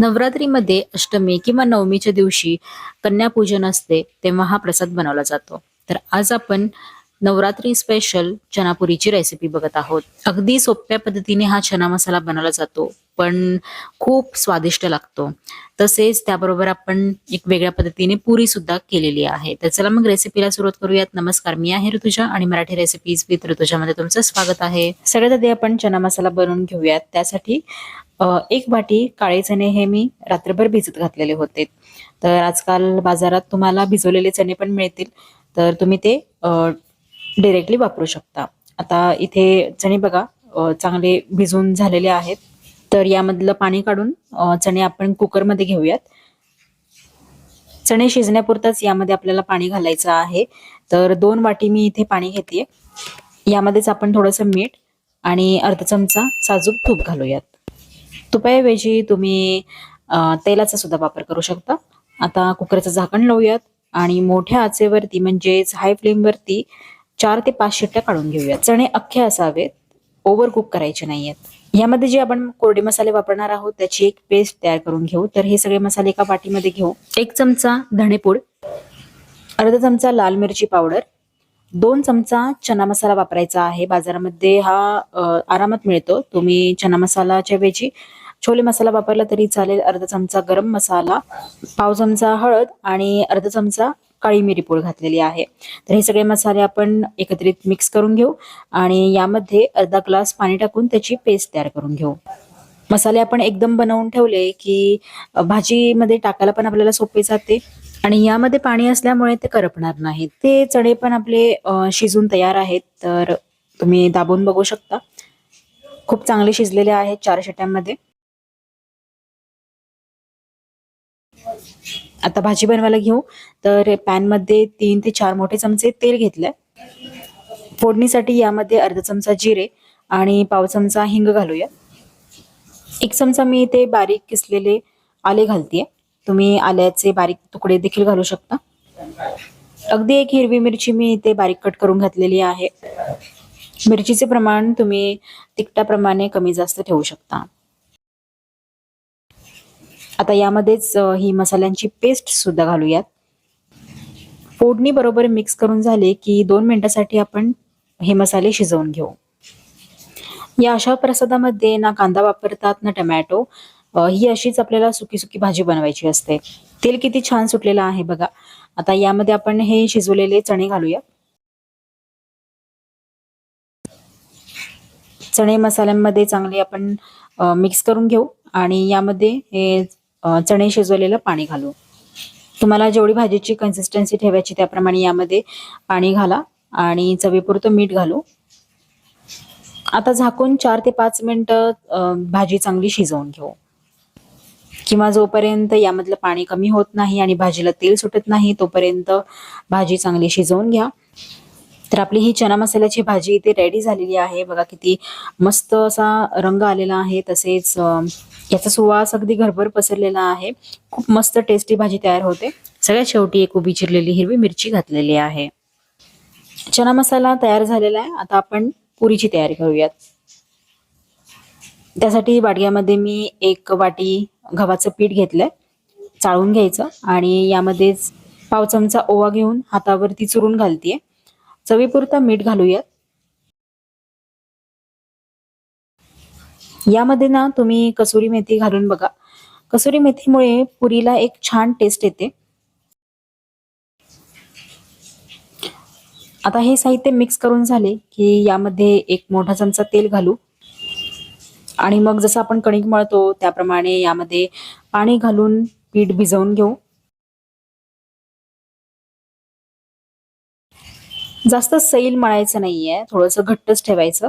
नवरात्रीमध्ये अष्टमी किंवा नवमीच्या दिवशी कन्यापूजन असते तेव्हा हा प्रसाद बनवला जातो. तर आज आपण नवरात्री स्पेशल चनापुरीची रेसिपी बघत आहोत. अगदी सोप्या पद्धतीने हा चना मसाला बनवला जातो पण खूप स्वादिष्ट लागतो. तसेच त्याबरोबर आपण एक वेगळ्या पद्धतीने पुरी सुद्धा केलेली आहे. तर चला मग रेसिपीला सुरुवात करूयात. नमस्कार मी आहे ऋतुजा आणि मराठी रेसिपीज विथ ऋतुजामध्ये तुमचं स्वागत आहे. सगळ्यात आधी आपण चना मसाला बनवून घेऊयात. त्यासाठी एक वाटी काळे चणे हे मी रात्रभर भिजत घातलेले होते. तर आजकाल बाजारात तुम्हाला भिजवलेले चणे पण मिळतील. तर तुम्ही ते डिरेक्टली वापरू शकता. आता इथे चणे बघा चांगले भिजून झालेले आहेत. तर यामधलं पाणी काढून चणे आपण कुकरमध्ये घेऊयात. चणे शिजण्यापुरताच यामध्ये आपल्याला पाणी घालायचं आहे. तर दोन वाटी मी इथे पाणी घेते यामध्येच आपण थोडंसं मीठ आणि अर्धा चमचा साजूक तूप घालूयात. तुपाऐवजी तुम्ही तेलाचा सुद्धा वापर करू शकता. आता कुकरचं झाकण लावूयात आणि मोठ्या आचेवरती म्हणजेच हाय फ्लेमवरती चार ते पाच शिट्ट्या काढून घेऊयात. चणे अख्खे असावेत ओव्हर कुक करायचे नाहीयेत. यामध्ये जे आपण कोरडे मसाले वापरणार आहोत त्याची एक पेस्ट तयार करून घेऊ. तर हे सगळे मसाले एका वाटीमध्ये घेऊ. एक चमचा धणेपूड अर्धा चमचा लाल मिरची पावडर दोन चमचा चना मसाला वापरायचा आहे. बाजारामध्ये हा आरामात मिळतो. तुम्ही चना मसालाच्या ऐवजी छोले मसाला वापरला तरी चालेल. अर्धा चमचा गरम मसाला पाव चमचा हळद आणि अर्धा चमचा काळी मिरी पूड घातलेली आहे. तर हे सगळे मसाले आपण एकत्रित मिक्स करून घेऊ आणि यामध्ये अर्धा ग्लास पाणी टाकून त्याची पेस्ट तयार करून घेऊ. मसाले आपण एकदम बनवून ठेवले की भाजीमध्ये टाकायला पण आपल्याला सोपे जाते आणि यामध्ये पाणी असल्यामुळे ते करपणार नाहीत. ते चणे पण आपले शिजून तयार आहेत तर तुम्ही दाबून बघू शकता. खूप चांगले शिजलेले आहेत चार शिट्यांमध्ये. आता भाजी बनवायला घेऊ. तर पॅनमध्ये तीन ते चार मोठे चमचे तेल घेतलंय. फोडणीसाठी यामध्ये अर्धा चमचा जिरे आणि पाव चमचा हिंग घालूया. एक चमचा मी इथे बारीक किसलेले आले घालतीये. तुम्ही आल्याचे बारीक तुकडे देखील घालू शकता. अगदी एक हिरवी मिरची मी इथे बारीक कट करून घातलेली आहे. मिरचीचे प्रमाण तुम्ही तिखटाप्रमाणे कमी जास्त ठेवू शकता. आता यामध्येच ही मसाल्यांची पेस्ट सुद्धा घालूयात. फोडणी बरोबर मिक्स करून झाले की दोन मिनिटासाठी आपण हे मसाले शिजवून घेऊ. या अशा प्रसादामध्ये ना कांदा वापरतात ना टमॅटो. ही अशीच आपल्याला सुकी सुकी भाजी बनवायची असते. तेल किती छान सुटलेलं आहे बघा. आता यामध्ये आपण हे शिजवलेले चणे घालूया चणे मसाल्यांमध्ये चांगले आपण मिक्स करून घेऊ. आणि यामध्ये हे चणे शिजवलेलं पाणी घालू. तुम्हाला जेवढी भाजीची कन्सिस्टन्सी ठेवायची त्याप्रमाणे यामध्ये पाणी घाला आणि चवीपुरतं मीठ घालू. आता झाकून चार ते पाच मिनिटं भाजी चांगली शिजवून घेऊ. किंवा जोपर्यंत यामधलं पाणी कमी होत नाही आणि भाजीला तेल सुटत नाही तोपर्यंत भाजी चांगली शिजवून घ्या. तर आपली ही चना मसाल्याची भाजी इथे रेडी झालेली आहे. बघा किती मस्त असा रंग आलेला आहे. तसेच याचा सुवास अगदी घरभर पसरलेला आहे. खूप मस्त टेस्टी भाजी तयार होते. सगळ्यात शेवटी एक उभी चिरलेली हिरवी मिरची घातलेली आहे. चना मसाला तयार झालेला आहे. आता आपण पुरीची तयारी करूयात. त्यासाठी वाडग्यामध्ये मी एक वाटी गव्हाचं पीठ घेतलंय. चाळून घ्यायचं आणि यामध्येच पाव चमचा ओवा घेऊन हातावरती चुरून घालतीये. चवीपुरता मीठ घालूयात. यामध्ये ना तुम्ही कसुरी मेथी घालून बघा. कसुरी मेथीमुळे पुरीला एक छान टेस्ट येते. आता हे साहित्य मिक्स करून झाले की यामध्ये एक मोठा चमचा तेल घालू. आणि मग जसं आपण कणिक मळतो त्याप्रमाणे यामध्ये पाणी घालून पीठ भिजवून घेऊ. जास्त सैल मळायचं नाहीये थोडस घट्टच ठेवायचं.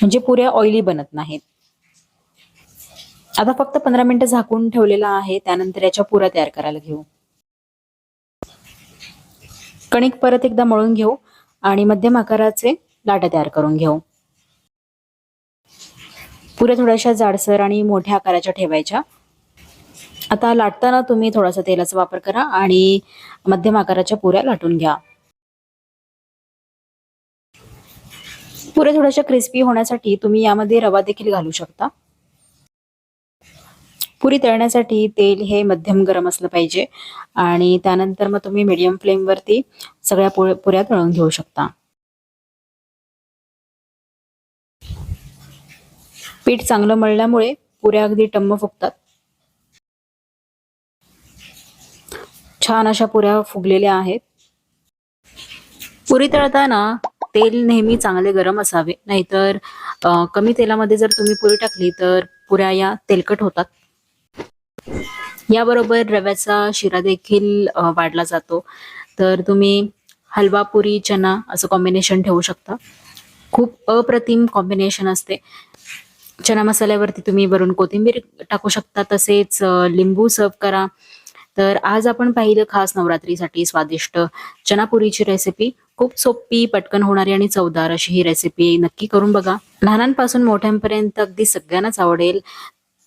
म्हणजे पुऱ्या ऑइली बनत नाहीत. आता फक्त पंधरा मिनिटं झाकून ठेवलेला आहे त्यानंतर याच्या पुऱ्या तयार करायला घेऊ. कणिक परत एकदा मळून घेऊ आणि मध्यम आकाराचे लाटा तयार करून घेऊ. पुऱ्या थोड्याशा जाडसर आणि मोठ्या आकाराच्या ठेवायच्या. आता लाटताना तुम्ही थोडासा तेलाचा वापर करा आणि मध्यम आकाराच्या पुऱ्या लाटून घ्या. पुऱ्या थोड्याशा क्रिस्पी होण्यासाठी तुम्ही यामध्ये रवा देखील घालू शकता. पुरी तळण्यासाठी तेल हे मध्यम गरम असलं पाहिजे आणि त्यानंतर मग तुम्ही मीडियम फ्लेमवरती सगळ्या पु- पुऱ्या तळून घेऊ शकता. पीठ चांगलं मळल्यामुळे पुऱ्या अगदी टम्म फुगतात. छान अशा पुऱ्या फुगलेल्या आहेत. पुरी तळताना तेल नेहमी चांगले गरम असावे. नाहीतर कमी तेलामध्ये जर तुम्ही पुरी टाकली तर पुऱ्या या तेलकट होतात. याबरोबर रव्याचा शिरा देखील वाढला जातो. तर तुम्ही हलवा पुरी चना असं कॉम्बिनेशन ठेवू शकता. खूप अप्रतिम कॉम्बिनेशन असते. चना मसाल्यावरती तुम्ही वरून कोथिंबीर टाकू शकता. तसेच लिंबू सर्व करा. तर आज आपण पाहिलं खास नवरात्रीसाठी स्वादिष्ट चनापुरीची रेसिपी खूप सोपी पटकन होणारी आणि चवदार अशी ही रेसिपी नक्की करून बघा. लहानांपासून मोठ्यांपर्यंत अगदी सगळ्यांनाच आवडेल.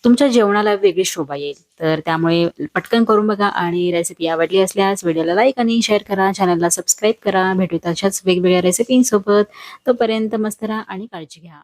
तुमच्या जेवणाला वेगळी शोभा येईल. तर त्यामुळे पटकन करून बघा आणि रेसिपी आवडली असल्यास व्हिडिओला लाईक आणि शेअर करा. चॅनलला सबस्क्राईब करा. भेटूत अशाच वेगवेगळ्या रेसिपींसोबत तोपर्यंत मस्त राहा आणि काळजी घ्या.